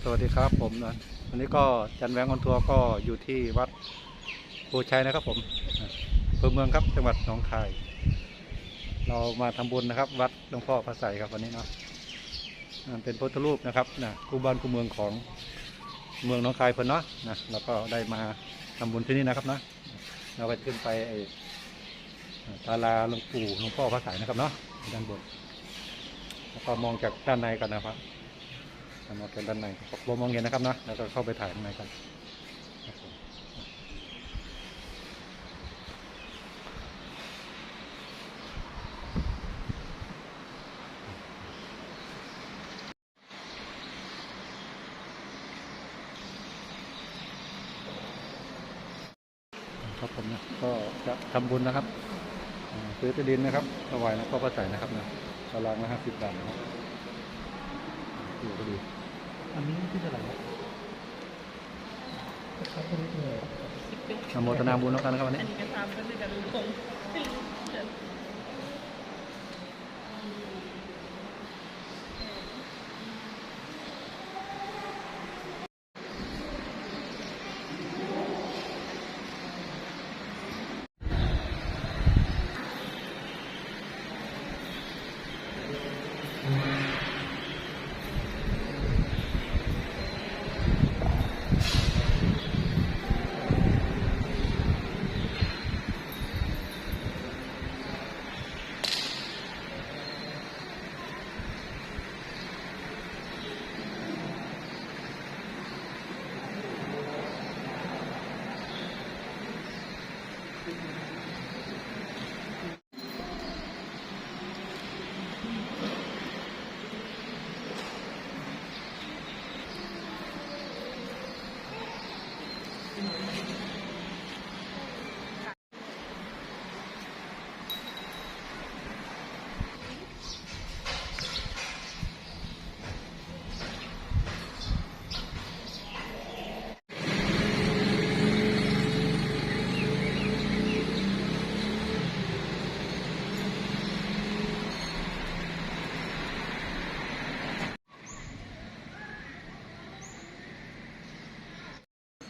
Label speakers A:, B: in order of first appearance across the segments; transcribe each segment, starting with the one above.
A: สวัสดีครับผมนะวันนี้ก็จันแหวงออนทัวร์ก็อยู่ที่วัดโพชัยนะครับผมอำเภอเมืองครับจังหวัดหนองคาย เรามาทำบุญนะครับ วัดหลวงพ่อพระไสยครับวันนี้เนาะเป็นพุทธรูปนะครับนะคู่บ้านคู่เมืองของเมืองหนองคายเพิ่นเนาะนะแล้วก็ได้มาทำบุญที่นี่นะครับนะเราก็จะขึ้นไปไอ้ศาลาหลวงปู่หลวงพ่อพระไสยนะครับเนาะด้านบนแล้วก็มองจากด้านในกันนะครับ มองกันด้านในครับผมมองเห็นนะครับนะแล้วก็เข้าไปถ่ายข้างในกันครับผมนะก็จะทำบุญนะครับซื้อที่ดินนะครับถวายหลวงพ่อพระใส่นะครับนะตารางละห้าสิบบาทนะครับ อยู่ก็ดี
B: อันนี้ที่เท่าไหร่ครับครับอันนี้เท่าไหร่
A: อนุโมทนาบุญแล้วกันนะครับวัน
C: อั
A: นี้
C: นนี้ก็ทำก็คือการลุงพง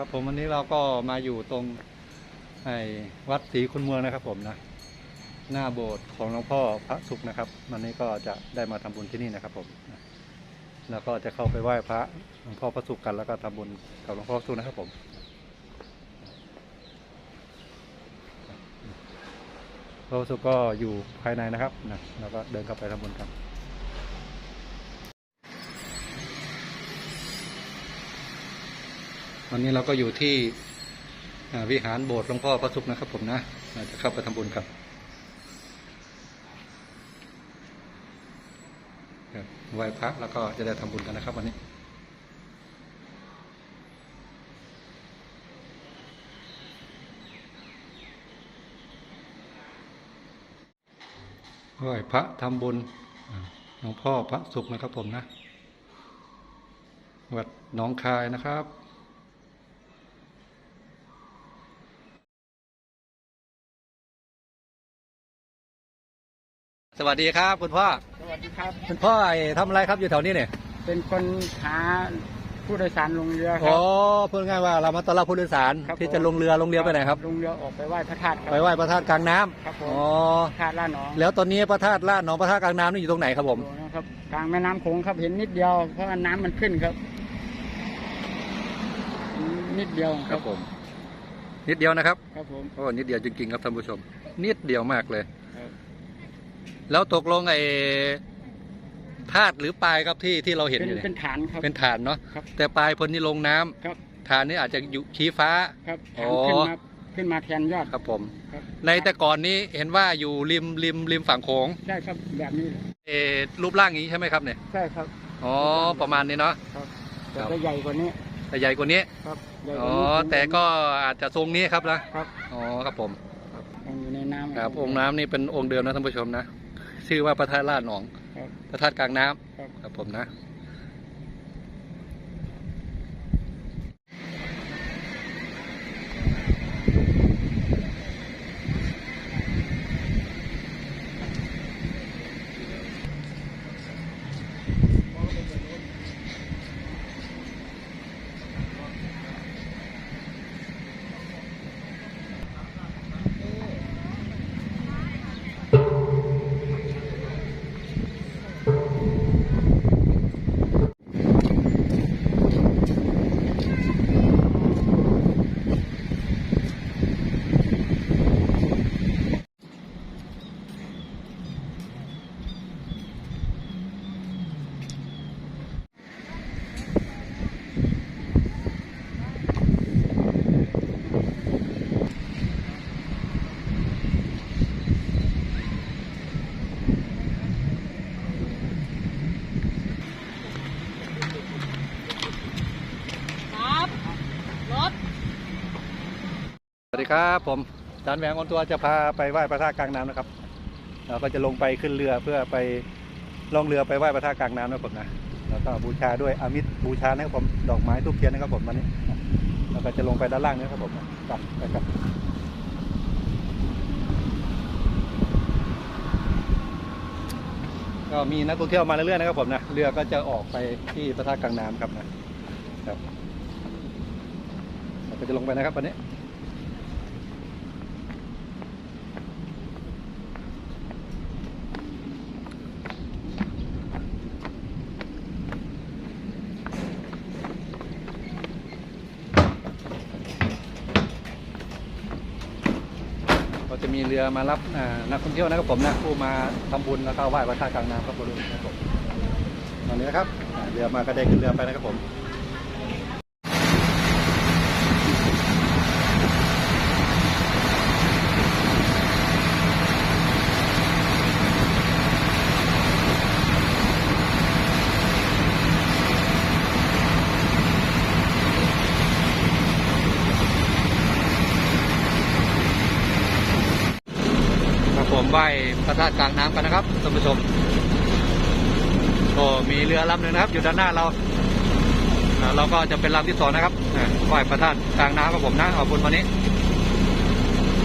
A: ครับผมวันนี้เราก็มาอยู่ตรงไอ้วัดศรีคุณเมืองนะครับ ผมนะ หน้าโบสถ์ของหลวงพ่อพระสุขนะครับ วันนี้ก็จะได้มาทำบุญที่นี่นะครับ ผมนะแล้วก็จะเข้าไปไหว้พระหลวงพ่อพระสุขกันแล้วก็ทำบุญกับหลวงพ่อสุขนะครับ ผมพระสุขก็อยู่ภายในนะครับนะแล้วก็เดินเข้าไปทำบุญกัน วันนี้เราก็อยู่ที่วิหารโบสถ์หลวงพ่อพระสุขนะครับผมนะจะเข้าไปทำบุญกันครับไหว้พระแล้วก็จะได้ทำบุญกันนะครับ วันนี้ไหว้พระทำบุญหลวงพ่อพระสุขนะครับผมนะวัดหนองคายนะครับ สวัสดีครับ คุณพ่อ
B: สวัสดีครับ
A: คุณพ่อไอ้ทำอะไรครับอยู่แถวนี้เนี่ย
B: เป็นคนหาผู้โดยสารลงเรือค
A: อ๋
B: รั
A: อบพูดง่ายว่าเรามาต้อนรับผู้โดยสาร
B: ครับ
A: ที่
B: ผม
A: จะลงเรือลงเรือไปไหนครับ
B: ลงเรือออกไปไหว้พระธาตุครับ
A: ไปไหว้พระธาตุกลางน้ำ
B: ครับผ
A: อ๋
B: ม
A: อ
B: พระธาตุล่าหนอง
A: แล้วตอนนี้พระธาตุลาดหนองพระธาตุกลางน้ำนี่อยู่ตรงไหนครับผม
B: โอ้นะครับกลางแม่น้ำโขงครับเห็นนิดเดียวเพราะว่าน้ำมันขึ้นครับ นิดเดียวครับ
A: นิดเดียวนะครับ
B: ครับผม
A: โอ้นิดเดียวจริงๆครับท่านผู้ชม นิดเดียวมากเลย
B: ครับ
A: แล้วตกลงไอ้ธาตุหรือปลายครับที่ที่เราเห็น
B: เป็น
A: อยู่เนี่ย
B: เป็นฐานครับ
A: เป็นฐานเนาะ
B: ครับ
A: แต่ปลายพ้นนี่ลงน้ำ
B: ครับ
A: ฐานนี่อาจจะอยู่ชี้ฟ้า
B: ครับ
A: อ๋
B: ฐา
A: อ
B: นขึ้นมาขึ้นมาแทนยอด
A: ครับผม
B: ครับ
A: ในแต่ก่อนนี้เห็นว่าอยู่ริมริมริมฝั่งโขง
B: ใช่ครับแบบนี้เลย
A: เออรูปร่างอย่างนี้ใช่ไหมครับเนี่ย
B: ใช่ครับ
A: อ๋อประมาณนี้เนาะ
B: ครับแต่
A: ครับ
B: จะใหญ่กว่านี้
A: แต่ใหญ่กว่านี้
B: ครับใหญ่ก
A: อ๋อ
B: ว่านี้
A: แต่ก็อาจจะทรงนี้ครับนะครับอ๋อครับผม
B: ยังอยู่ในน้ำ
A: ครับองค์น้ำนี่เป็นองค์เดิมนะท่านผู้ชมนะ ชื่อว่าพระธาตุลาดหนอง
B: ครับ
A: พระธาตุกลางน้ำ
B: ครับ
A: ครับผมนะ สวัสดีครับผมอาจารย์แหวงอนตัวจะพาไปไหว้พระธาตุกลางน้ำนะครับเราก็จะลงไปขึ้นเรือเพื่อไปล่องเรือไปไหว้พระธาตุกลางน้ำนะครับผมนะแล้วก็บูชาด้วยอามิตรบูชานะครับผมดอกไม้ทูบเทียนนะครับผมวันนี้แล้วก็จะลงไปด้านล่างนี้ครับผมกลับไปครับก็มีนักท่องเที่ยวมาเรื่อยๆนะครับผมนะเรือก็จะออกไปที่พระธาตุกลางน้ำครับนะครับเราก็จะลงไปนะครับวันนี้ จะมีเรือมารับนักท่องเที่ยวนะครับผมนะผู้มาทำบุญแล้วก็ไหว้พระธาตุกลางน้ำครับริเวณนะครับผมตอนนี้นะครับเรือมาก็ได้ขึ้นเรือไปนะครับผม ครับผมไหว้พระธาตุกลางน้ำกันนะครับท่านผู้ชมก็มีเรือลำหนึ่งนะครับ อยู่ด้านหน้าเราเราก็จะเป็นลำที่สองนะครับไหว้พระธาตุกลางน้ำครับผมนะขอบคุณวันนี้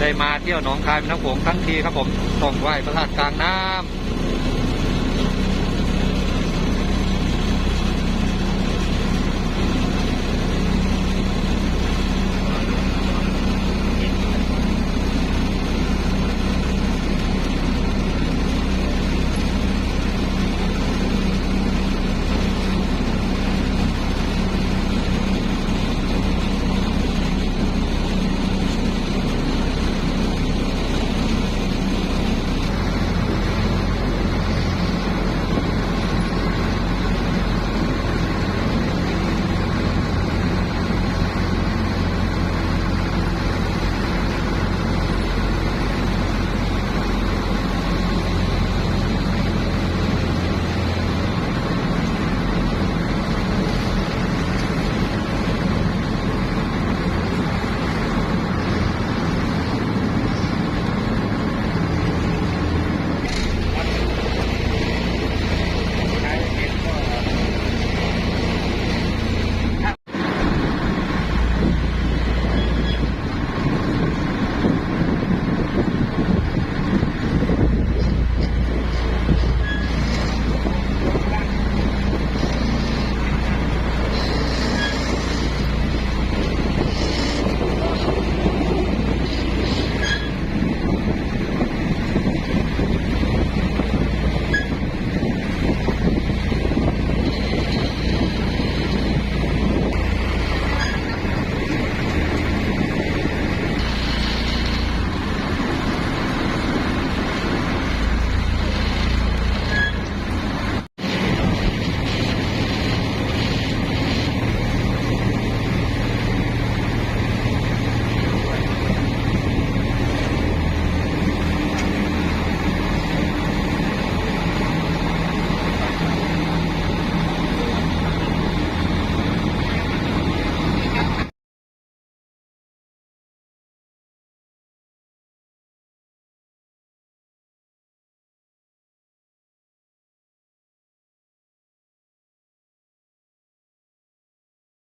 A: ได้มาเที่ยวหนองคายนน้ำโขงทั้งทีครับผมต้องไหว้พระธาตุกลางน้ำ